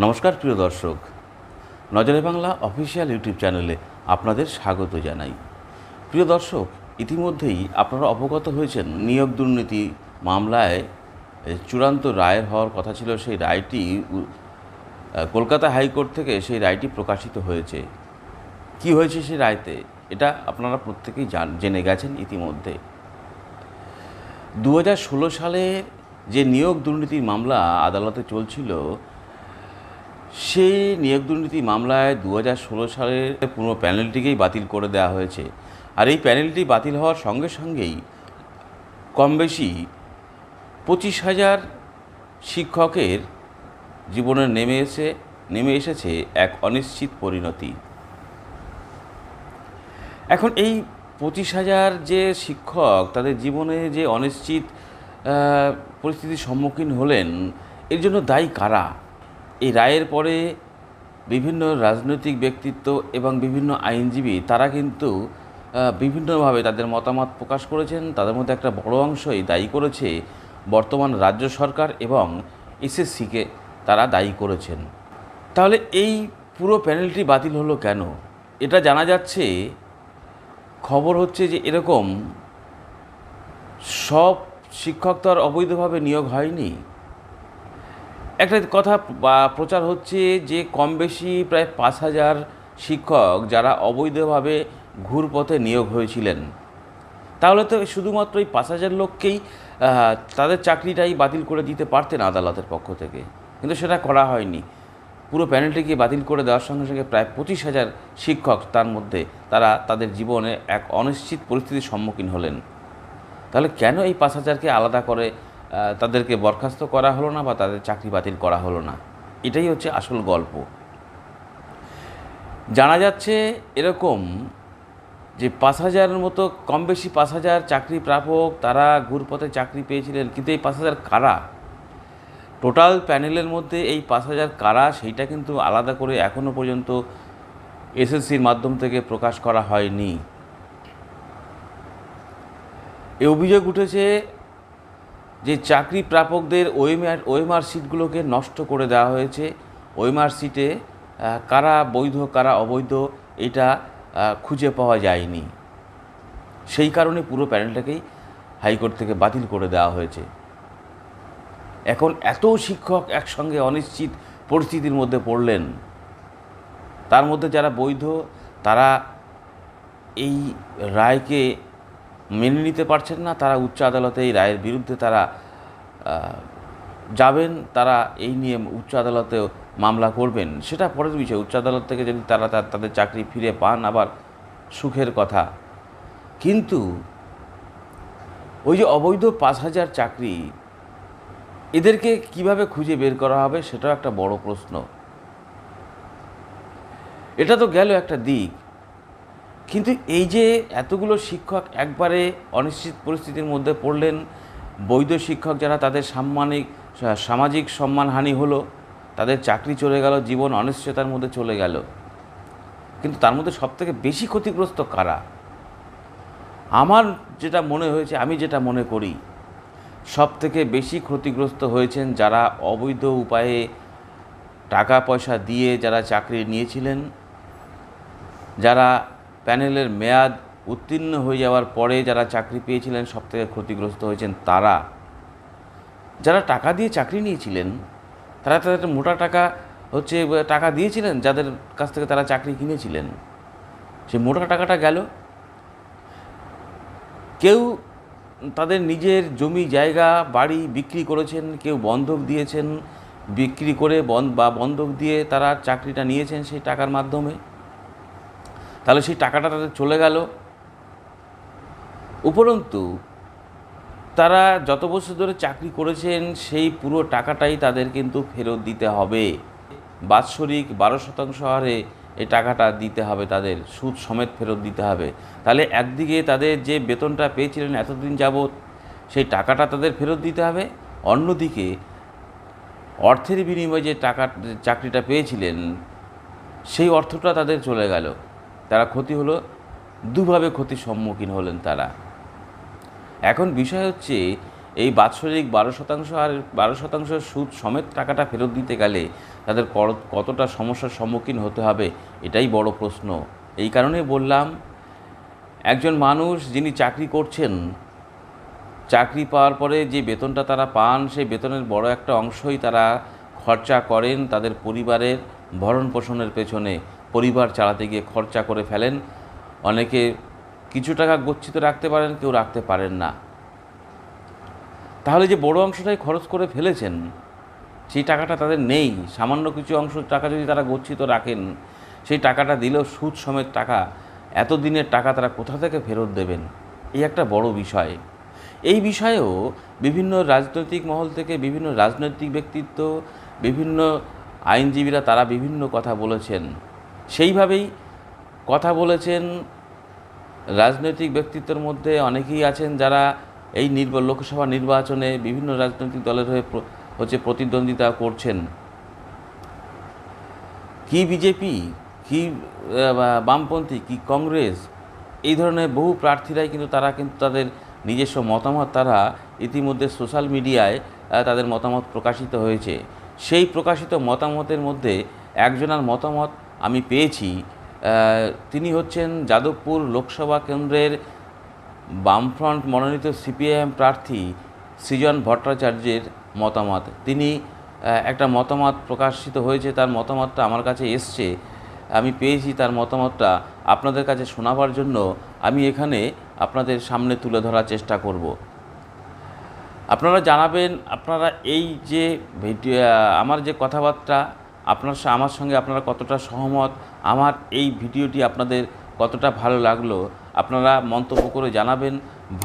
নমস্কার, প্রিয় দর্শক। নজরে বাংলা অফিসিয়াল ইউটিউব চ্যানেলে আপনাদের স্বাগত জানাই। প্রিয় দর্শক, ইতিমধ্যেই আপনারা অবগত হয়েছেন, নিয়োগ দুর্নীতি মামলায় চূড়ান্ত রায়ের হওয়ার কথা ছিল, সেই রায়টি কলকাতা হাইকোর্ট থেকে সেই রায়টি প্রকাশিত হয়েছে। কি হয়েছে সেই রায়তে? এটা আপনারা প্রত্যেকেই জান, জেনে গেছেন ইতিমধ্যে। দু সালের যে নিয়োগ দুর্নীতির মামলা আদালতে চলছিল সেই নিয়োগ দুর্নীতি মামলায় দু হাজার ষোলো সালের পুরো প্যানেলটিকেই বাতিল করে দেওয়া হয়েছে। আর এই প্যানেলটি বাতিল হওয়ার সঙ্গে সঙ্গেই কম বেশি পঁচিশ হাজার শিক্ষকের জীবনে নেমে এসে, নেমে এসেছে এক অনিশ্চিত পরিণতি। এখন এই পঁচিশ হাজার যে শিক্ষক, তাদের জীবনে যে অনিশ্চিত পরিস্থিতির সম্মুখীন হলেন, এর জন্য দায়ী কারা? এই রায়ের পরে বিভিন্ন রাজনৈতিক ব্যক্তিত্ব এবং বিভিন্ন আইনজীবী, তারা কিন্তু বিভিন্নভাবে তাদের মতামত প্রকাশ করেছেন। তাদের মধ্যে একটা বড় অংশই দায়ী করেছে বর্তমান রাজ্য সরকার এবং এসএসসিকে তারা দায়ী করেছেন। তাহলে এই পুরো প্যানেলটি বাতিল হলো কেন? এটা জানা যাচ্ছে, খবর হচ্ছে যে এরকম সব শিক্ষক তো আর অবৈধভাবে নিয়োগ হয়নি। একটা কথা প্রচার হচ্ছে যে কম বেশি প্রায় পাঁচ হাজার শিক্ষক যারা অবৈধভাবে ঘুরপথে নিয়োগ হয়েছিলেন। তাহলে তো শুধুমাত্র এই পাঁচ হাজার লোককেই তাদের চাকরিটাই বাতিল করে দিতে পারতেন আদালতের পক্ষ থেকে। কিন্তু সেটা করা হয়নি। পুরো প্যানেলটিকে বাতিল করে দেওয়ার সঙ্গে সঙ্গে প্রায় পঁচিশ হাজার শিক্ষক তার মধ্যে তারা তাদের জীবনে এক অনিশ্চিত পরিস্থিতির সম্মুখীন হলেন। তাহলে কেন এই পাঁচ হাজারকে আলাদা করে তাদেরকে বরখাস্ত করা হলো না বা তাদের চাকরি বাতিল করা হলো না। এটাই হচ্ছে আসল গল্প। জানা যাচ্ছে এরকম যে পাঁচ হাজারের মতো, কম বেশি পাঁচ হাজার চাকরি প্রাপক তারা ঘুরপথে চাকরি পেয়েছিলেন, কিন্তু এই পাঁচ হাজার কারা? টোটাল প্যানেলের মধ্যে এই পাঁচ হাজার কারা, সেইটা কিন্তু আলাদা করে এখনও পর্যন্ত এসএসসির মাধ্যম থেকে প্রকাশ করা হয়নি। এ অভিযোগ উঠেছে যে চাকরি প্রাপকদের ওয়েমার ওয়েমার সিটগুলোকে নষ্ট করে দেওয়া হয়েছে। ওয়েমার সিটে কারা বৈধ, কারা অবৈধ, এটা খুঁজে পাওয়া যায়নি। সেই কারণে পুরো প্যানেলটাকেই হাইকোর্ট থেকে বাতিল করে দেওয়া হয়েছে। এখন এত শিক্ষক একসঙ্গে অনিশ্চিত পরিস্থিতির মধ্যে পড়লেন। তার মধ্যে যারা বৈধ, তারা এই রায়কে মেনে নিতে পারছেন না, তারা উচ্চ আদালতে এই রায়ের বিরুদ্ধে তারা যাবেন, তারা এই নিয়ে উচ্চ আদালতেও মামলা করবেন। সেটা পরের বিষয়, উচ্চ আদালত থেকে যদি তারা তাদের চাকরি ফিরে পান, আবার সুখের কথা। কিন্তু ওই যে অবৈধ পাঁচ হাজার চাকরি, এদেরকে কীভাবে খুঁজে বের করা হবে, সেটাও একটা বড় প্রশ্ন। এটা তো গেল একটা দিক। কিন্তু এই যে এতগুলো শিক্ষক একবারে অনিশ্চিত পরিস্থিতির মধ্যে পড়লেন, বৈধ শিক্ষক যারা তাদের সাম্মানিক সামাজিক সম্মানহানি হলো, তাদের চাকরি চলে গেল, জীবন অনিশ্চয়তার মধ্যে চলে গেল। কিন্তু তার মধ্যে সবথেকে বেশি ক্ষতিগ্রস্ত কারা? আমার যেটা মনে হয়েছে, আমি যেটা মনে করি সব থেকে বেশি ক্ষতিগ্রস্ত হয়েছেন যারা অবৈধ উপায়ে টাকা পয়সা দিয়ে যারা চাকরি নিয়েছিলেন, যারা প্যানেলের মেয়াদ উত্তীর্ণ হয়ে যাওয়ার পরে যারা চাকরি পেয়েছিলেন সব থেকে ক্ষতিগ্রস্ত হয়েছেন তারা। যারা টাকা দিয়ে চাকরি নিয়েছিলেন, তারা তাদের মোটা টাকা হচ্ছে টাকা দিয়েছিলেন যাদের কাছ থেকে তারা চাকরি কিনেছিলেন। সেই মোটা টাকাটা গেল। কেউ তাদের নিজের জমি, জায়গা, বাড়ি বিক্রি করেছেন, কেউ বন্ধক দিয়েছেন। বিক্রি করে বন, বা বন্ধক দিয়ে তারা চাকরিটা নিয়েছেন সেই টাকার মাধ্যমে। তাহলে সেই টাকাটা তাদের চলে গেল। উপরন্তু, তারা যত বছর ধরে চাকরি করেছেন, সেই পুরো টাকাটাই তাদের কিন্তু ফেরত দিতে হবে। বাৎসরিক বারো শতাংশ হারে এই টাকাটা দিতে হবে তাদের, সুদ সমেত ফেরত দিতে হবে। তাহলে একদিকে তাদের যে বেতনটা পেয়েছিলেন এতদিন যাবৎ, সেই টাকাটা তাদের ফেরত দিতে হবে। অন্যদিকে, অর্থের বিনিময়ে যে টাকা, চাকরিটা পেয়েছিলেন, সেই অর্থটা তাদের চলে গেল। তারা ক্ষতি হলো, দুভাবে ক্ষতির সম্মুখীন হলেন তারা। এখন বিষয় হচ্ছে, এই বাৎসরিক বারো শতাংশ আর বারো শতাংশ সুদ সমেত টাকাটা ফেরত দিতে গেলে তাদের কতটা সমস্যার সম্মুখীন হতে হবে, এটাই বড় প্রশ্ন। এই কারণে বললাম, একজন মানুষ যিনি চাকরি করছেন, চাকরি পাওয়ার পরে যে বেতনটা তারা পান, সেই বেতনের বড় একটা অংশই তারা খরচা করেন তাদের পরিবারের ভরণ পোষণের পেছনে। পরিবার চালাতে গিয়ে খরচা করে ফেলেন। অনেকে কিছু টাকা গচ্ছিত রাখতে পারেন, কেউ রাখতে পারেন না। তাহলে যে বড় অংশটাই খরচ করে ফেলেছেন, সেই টাকাটা তাদের নেই। সামান্য কিছু অংশ টাকা যদি তারা গচ্ছিত রাখেন, সেই টাকাটা দিলেও সুদ সমেত টাকা এত দিনের টাকা তারা কোথা থেকে ফেরত দেবেন? এই একটা বড় বিষয়। এই বিষয়েও বিভিন্ন রাজনৈতিক মহল থেকে বিভিন্ন রাজনৈতিক ব্যক্তিত্ব, বিভিন্ন আইনজীবীরা তারা বিভিন্ন কথা বলেছেন। সেইভাবেই কথা বলেছেন রাজনৈতিক ব্যক্তিত্বের মধ্যে অনেকেই আছেন যারা এই নির্বা, লোকসভা নির্বাচনে বিভিন্ন রাজনৈতিক দলের হয়ে হচ্ছে প্রতিদ্বন্দ্বিতা করছেন। কি বিজেপি? কি বামপন্থী? কি কংগ্রেস? এই ধরনের বহু প্রার্থীরাই কিন্তু তারা কিন্তু তাদের নিজস্ব মতামত, তারা ইতিমধ্যে সোশ্যাল মিডিয়ায় তাদের মতামত প্রকাশিত হয়েছে। সেই প্রকাশিত মতামতের মধ্যে একজনের মতামত আমি পেয়েছি তিনি হচ্ছেন যাদবপুর লোকসভা কেন্দ্রের বামফ্রন্ট মনোনীত সিপিআইএম প্রার্থী সৃজন ভট্টাচার্যের মতামত। তিনি একটা মতামত প্রকাশিত হয়েছে, তার মতামতটা আমার কাছে এসছে। আমি পেয়েছি তার মতামতটা আপনাদের কাছে শোনাবার জন্য। আমি এখানে আপনাদের সামনে তুলে ধরার চেষ্টা করব। আপনারা জানাবেন, আপনারা এই যে ভিডিও আমার যে কথাবার্তা আপনার আমার সঙ্গে আপনারা কতটা সহমত? আমার এই ভিডিওটি আপনাদের কতটা ভালো লাগল? আপনারা মন্তব্য করে জানাবেন।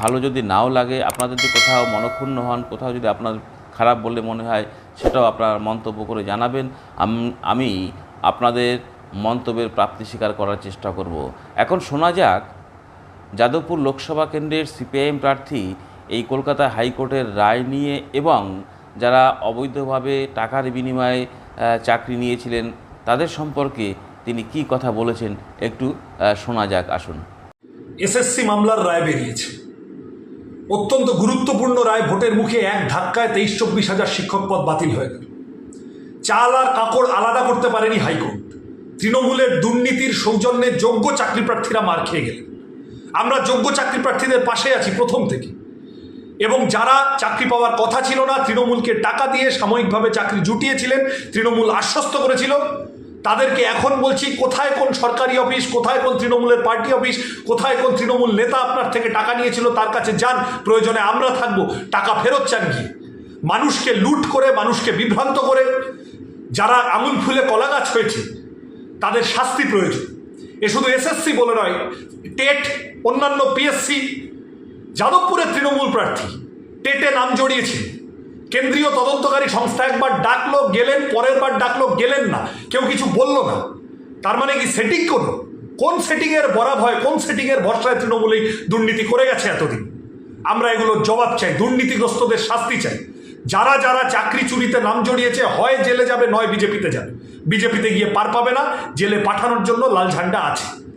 ভালো যদি নাও লাগে, আপনাদের যদি কোথাও মনক্ষুণ্ণ হন, কোথাও যদি আপনার খারাপ বলে মনে হয়, সেটাও আপনারা মন্তব্য করে জানাবেন। আমি আপনাদের মন্তব্যের প্রাপ্তি স্বীকার করার চেষ্টা করব। এখন শোনা যাক, যাদবপুর লোকসভা কেন্দ্রের সিপিআইএম প্রার্থী এই কলকাতা হাইকোর্টের রায় নিয়ে এবং যারা অবৈধভাবে টাকার বিনিময়ে চাকরি নিয়েছিলেন, তাদের সম্পর্কে তিনি কি কথা বলেছেন একটু শোনা যাক, আসুন। এসএসসি মামলার রায় বেরিয়েছে। অত্যন্ত গুরুত্বপূর্ণ রায় ভোটের মুখে এক ধাক্কায় তেইশ চব্বিশ হাজার শিক্ষক পদ বাতিল হয়ে গেল। চাল আর কাপড় আলাদা করতে পারেনি হাইকোর্ট। তৃণমূলের দুর্নীতির সৌজন্যে যোগ্য চাকরি প্রার্থীরা মার খেয়ে গেলেন। আমরা যোগ্য চাকরি প্রার্থীদের পাশে আছি প্রথম থেকে। এবং যারা চাকরি পাওয়ার কথা ছিল না, তৃণমূলকে টাকা দিয়ে সাময়িকভাবে চাকরি জুটিয়েছিলেন, তৃণমূল আশ্বস্ত করেছিল। তাদেরকে এখন বলছি, কোথায় কোন সরকারি অফিস, কোথায় কোন তৃণমূলের পার্টি অফিস, কোথায় কোন তৃণমূল নেতা আপনার থেকে টাকা নিয়েছিল, তার কাছে যান, প্রয়োজনে আমরা থাকব। টাকা ফেরত চান কি? মানুষকে লুট করে, মানুষকে বিভ্রান্ত করে, যারা আঙুল ফুলে কলা গাছ হয়েছে, তাদের শাস্তি প্রয়োজন। এ শুধু এসএসসি বলে নয়, টেট, অন্যান্য পিএসসি যাদবপুরের তৃণমূল প্রার্থী, টেটে নাম জড়িয়েছিল। কেন্দ্রীয় তদন্তকারী সংস্থা একবার ডাকলো, গেলেন, পরের বার ডাকলো, গেলেন না। কেউ কিছু বলল না। তার মানে কি সেটিং করল কোন সেটিংয়ের বরাব হয়, কোন সেটিংয়ের ভরসায় তৃণমূল এই দুর্নীতি করে গেছে এতদিন? আমরা এগুলোর জবাব চাই, দুর্নীতিগ্রস্তদের শাস্তি চাই। যারা যারা চাকরি চুরিতে নাম জড়িয়েছে, হয় জেলে যাবে, নয় বিজেপিতে যাবে। বিজেপিতে গিয়ে পার পাবে না, জেলে পাঠানোর জন্য লাল ঝান্ডা আছে।